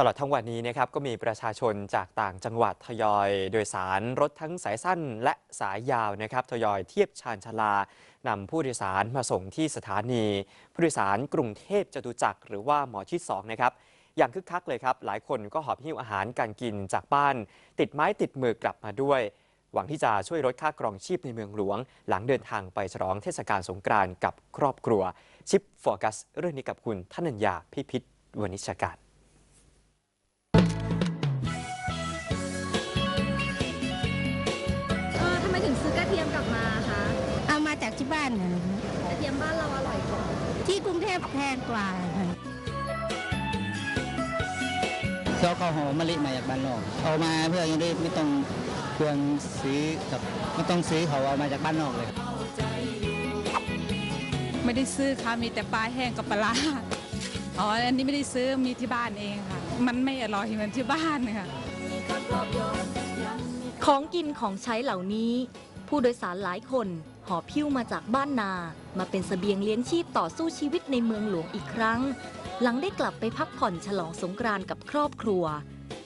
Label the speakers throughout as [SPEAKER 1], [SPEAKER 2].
[SPEAKER 1] ตลอดทั้งวันนี้นะครับก็มีประชาชนจากต่างจังหวัดทยอย โดยสารรถทั้งสายสั้นและสายยาวนะครับทยอยเทียบชานชาลานำผู้โดยสารมาส่งที่สถานี ผู้โดยสารกรุงเทพจตุจักรหรือว่าหมอชิด2นะครับอย่างคึกคักเลยครับ หลายคนก็หอบหิ้วอาหารการกินจากบ้าน ติดไม้ติดมือกลับมาด้วย หวังที่จะช่วยลดค่ากรองชีพในเมืองหลวง หลังเดินทางไปฉลองเทศกาลสงกรานต์กับครอบครัวชิปโฟกัสเรื่องนี้กับคุณธนัญญาพิพิธวณิชการ
[SPEAKER 2] มา
[SPEAKER 3] จากที่บ้านน่ะ
[SPEAKER 2] กระเทียมบ้านเราอร่อยกว่า
[SPEAKER 3] ที่กรุงเทพแพงกว่าค่ะ
[SPEAKER 4] เราข้าวหอมมะลิมาจากบ้านนอก เอามาเพื่อยังได้ไม่ต้องเปลืองซื้อกับไม่ต้องซื้อเขาเอามาจากบ้านนอกเลย
[SPEAKER 5] ไม่ได้ซื้อค่ะมีแต่ปลาแห้งกับปลาร้าอ๋ออันนี้ไม่ได้ซื้อมีที่บ้านเองค่ะ มันไม่อร่อยเหมือนที่บ้านค่ะ
[SPEAKER 6] ของกินของใช้เหล่านี้ ผู้โดยสารหลายคนหอบพิ้วมาจากบ้านนา มาเป็นเสบียงเลี้ยงชีพต่อสู้ชีวิตในเมืองหลวงอีกครั้ง หลังได้กลับไปพักผ่อนฉลองสงกรานต์กับครอบครัว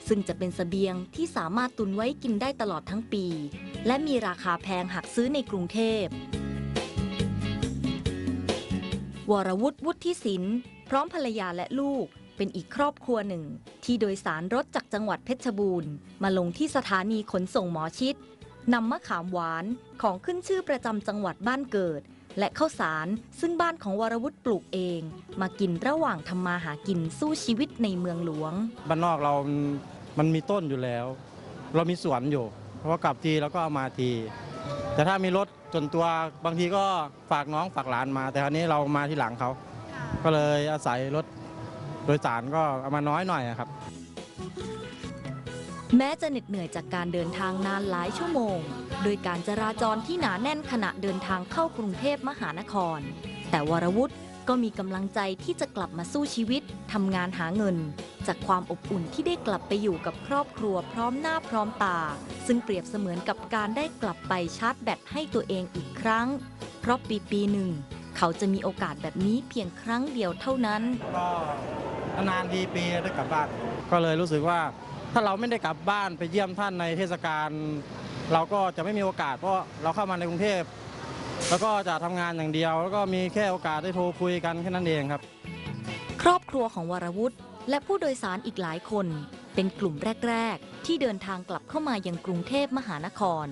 [SPEAKER 6] ซึ่งจะเป็นเสบียงที่สามารถตุนไว้กินได้ตลอดทั้งปี และมีราคาแพงหากซื้อในกรุงเทพ วรวุฒิวุฒิศิลป์พร้อมภรรยาและลูกเป็นอีกครอบครัวหนึ่ง ที่โดยสารรถจากจังหวัดเพชรบูรณ์ มาลงที่สถานีขนส่งหมอชิด นำมะขามหวานของขึ้นชื่อประจำจังหวัดบ้านเกิด และข้าวสารซึ่งบ้านของวรวุฒิปลูกเอง มากินระหว่างทำมาหากินสู้ชีวิตในเมืองหลวง
[SPEAKER 7] บ้านนอกเรามันมันมีต้นอยู่แล้ว เรามีสวนอยู่เพราะกลับทีแล้วก็เอามาที แต่ถ้ามีรถส่วนตัวบางทีก็ฝากน้องฝากหลานมา แต่คราวนี้เรามาที่หลังเขา ก็เลยอาศัยรถโดยสารก็เอามาน้อยหน่อยอะครับ
[SPEAKER 6] แม้จะเหน็ดเหนื่อยจากการเดินทางนานหลายชั่วโมง โดยการจราจรที่หนาแน่นขณะเดินทางเข้ากรุงเทพมหานคร แต่วรวุฒิก็มีกำลังใจที่จะกลับมาสู้ชีวิตทำงานหาเงิน จากความอบอุ่นที่ได้กลับไปอยู่กับครอบครัวพร้อมหน้าพร้อมตา ซึ่งเปรียบเสมือนกับการได้กลับไปชาร์จแบตให้ตัวเองอีกครั้ง เพราะปีปีหนึ่ง เขาจะมีโอกาสแบบนี้เพียงครั้งเดียวเท่านั้น
[SPEAKER 7] ก็นานทีปีได้กลับบ้าน ก็เลยรู้สึกว่า ถ้าเราไม่ได้กลับบ้านไปเยี่ยมท่านในเทศกาลเราก็จะไม่มีโอกาสเพราะเราเข้ามาในกรุงเทพแล้วก็จะทำงานอย่างเดียว แล้วก็มีแค่โอกาสได้โทรคุยกันแค่นั้นเองครับ
[SPEAKER 6] ครอบครัวของวรวุฒิและผู้โดยสารอีกหลายคน เป็นกลุ่มแรก ๆ ที่เดินทางกลับเข้ามายังกรุงเทพมหานคร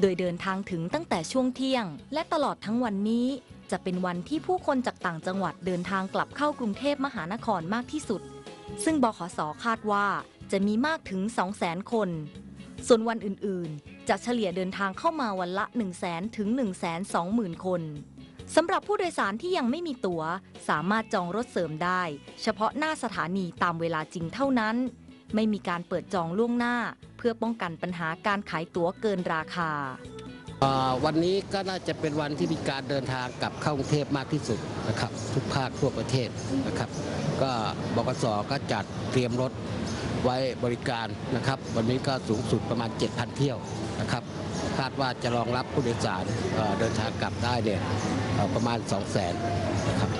[SPEAKER 6] โดยเดินทางถึงตั้งแต่ช่วงเที่ยง และตลอดทั้งวันนี้ จะเป็นวันที่ผู้คนจากต่างจังหวัดเดินทางกลับเข้ากรุงเทพมหานครมากที่สุด ซึ่งบขสคาดว่า จะมีมากถึง 200,000 คน ส่วนวันอื่นๆ จะเฉลี่ยเดินทางเข้ามาวันละ 1 0 0 0 0แถึง 1 2 0 0 0 0 คนสำหรับผู้โดยสารที่ยังไม่มีตั๋ว สามารถจองรถเสริมได้ เฉพาะหน้าสถานีตามเวลาจริงเท่านั้น ไม่มีการเปิดจองล่วงหน้า เพื่อป้องกันปัญหาการขายตั๋วเกินราคา
[SPEAKER 8] วันนี้ก็น่าจะเป็นวันที่มีการเดินทางกลับเข้ากรุงเทพมากที่สุดนะครับ ทุกภาคทั่วประเทศนะครับ ก็บกสก็จัดเตรียมรถ ไว้บริการนะครับ วันนี้ก็สูงสุดประมาณ 7,000 เที่ยวนะครับ คาดว่าจะรองรับผู้โดยสารเดินทางกลับได้เนี่ยประมาณ 200,000นะครับ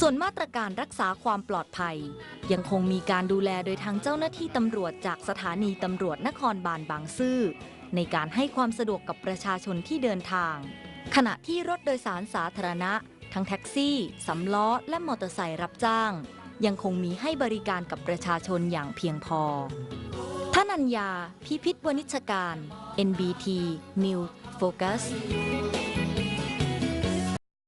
[SPEAKER 6] ส่วนมาตรการรักษาความปลอดภัย ยังคงมีการดูแลโดยทางเจ้าหน้าที่ตำรวจจากสถานีตำรวจนครบาลบางซื่อ ในการให้ความสะดวกกับประชาชนที่เดินทาง ขณะที่รถโดยสารสาธารณะ ทั้งแท็กซี่ สำล้อ และมอเตอร์ไซค์รับจ้าง ยังคงมีให้บริการกับประชาชนอย่างเพียงพอท่านัญญา พิพิธวณิชการ NBT News Focus